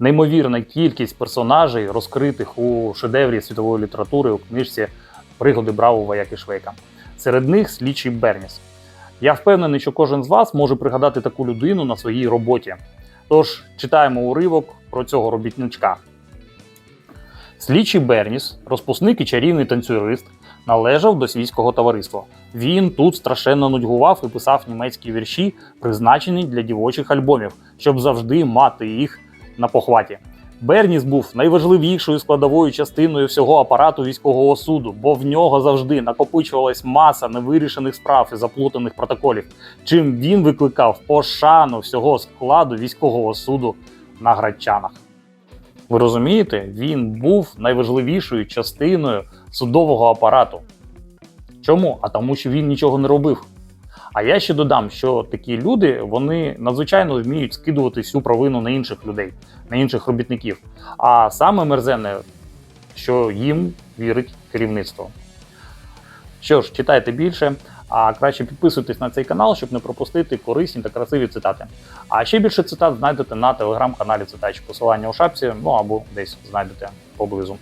неймовірна кількість персонажей, розкритих у шедеврі світової літератури у книжці Пригоди бравого вояки Швейка. Серед них слідчий Берніс. Я впевнений, що кожен з вас може пригадати таку людину на своїй роботі. Тож читаємо уривок про цього робітничка. Слідчий Берніс, розпускник і чарівний танцюрист, належав до свійського товариства. Він тут страшенно нудьгував і писав німецькі вірші, призначені для дівочих альбомів, щоб завжди мати їх на похваті. Берніс був найважливішою складовою частиною всього апарату військового суду, бо в нього завжди накопичувалась маса невирішених справ і заплутаних протоколів, чим він викликав пошану всього складу військового суду на грачанах. Ви розумієте, він був найважливішою частиною судового апарату. Чому? А тому, що він нічого не робив. А я ще додам, що такі люди вони надзвичайно вміють скидувати всю провину на інших людей, на інших робітників. А саме мерзенне, що їм вірить керівництво. Що ж, читайте більше, а краще підписуйтесь на цей канал, щоб не пропустити корисні та красиві цитати. А ще більше цитат знайдете на телеграм-каналі Цитач. Посилання у шапці, ну або десь знайдете поблизу.